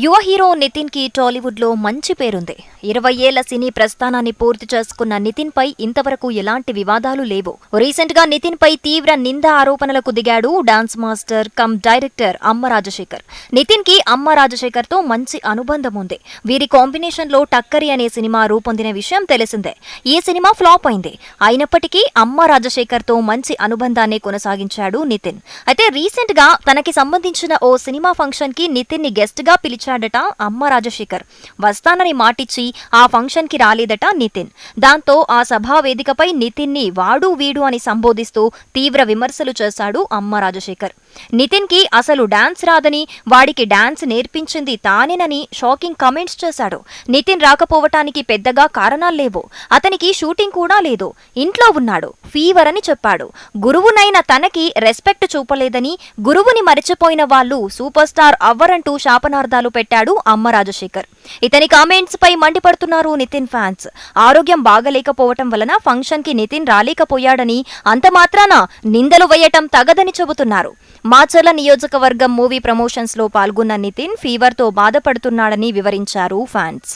యువ హీరో నితిన్కి టాలీవుడ్లో మంచి పేరుంది. ఇరవై ఏళ్ళ సినీ ప్రస్థానాన్ని పూర్తి చేసుకున్న నితిన్ పై ఇంతవరకు ఎలాంటి వివాదాలు లేవు. రీసెంట్గా నితిన్ పై తీవ్ర నింద ఆరోపణలకు దిగాడు డాన్స్ మాస్టర్ కమ్ డైరెక్టర్ అమ్మ రాజశేఖర్. నితిన్కి అమ్మ రాజశేఖర్తో మంచి అనుబంధం ఉంది. వీరి కాంబినేషన్లో టక్కరి అనే సినిమా రూపొందిన విషయం తెలిసిందే. ఈ సినిమా ఫ్లాప్ అయింది. అయినప్పటికీ అమ్మ రాజశేఖర్తో మంచి అనుబంధాన్ని కొనసాగించాడు నితిన్. అయితే రీసెంట్గా తనకి సంబంధించిన ఓ సినిమా ఫంక్షన్కి నితిన్ని గెస్ట్గా వచ్చాడట అమ్మ రాజశేఖర్. వస్తానని మాటిచ్చి ఆ ఫంక్షన్కి రాలేదట నితిన్. దాంతో ఆ సభా వేదికపై నితిన్ని వాడు వీడు అని సంబోధిస్తూ తీవ్ర విమర్శలు చేశాడు అమ్మ రాజశేఖర్. నితిన్కి అసలు డాన్స్ రాదని వాడికి డాన్స్ నేర్పించింది తానేనని షాకింగ్ కమెంట్స్ చేశాడు. నితిన్ రాకపోవటానికి పెద్దగా కారణాలు లేవు. అతనికి షూటింగ్ కూడా లేదు. ఇంట్లో ఉన్నాడు. ఫీవర్ అని చెప్పాడు. గురువునైన తనకి రెస్పెక్ట్ చూపలేదని గురువుని మరిచిపోయిన వాళ్ళు సూపర్ స్టార్ అవ్వరంటూ శాపనార్థాలు పెట్టాడు అమ్మ రాజశేఖర్. ఇతని కామెంట్స్ పై మండిపడుతున్నారు నితిన్ ఫ్యాన్స్ ఆరోగ్యం బాగలేకపోవటం వలన ఫంక్షన్కి నితిన్ రాలేకపోయాడని అంత మాత్రాన నిందలు వేయటం తగదని చెబుతున్నారు. మాచర్ల నియోజకవర్గం మూవీ ప్రమోషన్స్లో పాల్గొన్న నితిన్ ఫీవర్తో బాధపడుతున్నాడని వివరించారు ఫ్యాన్స్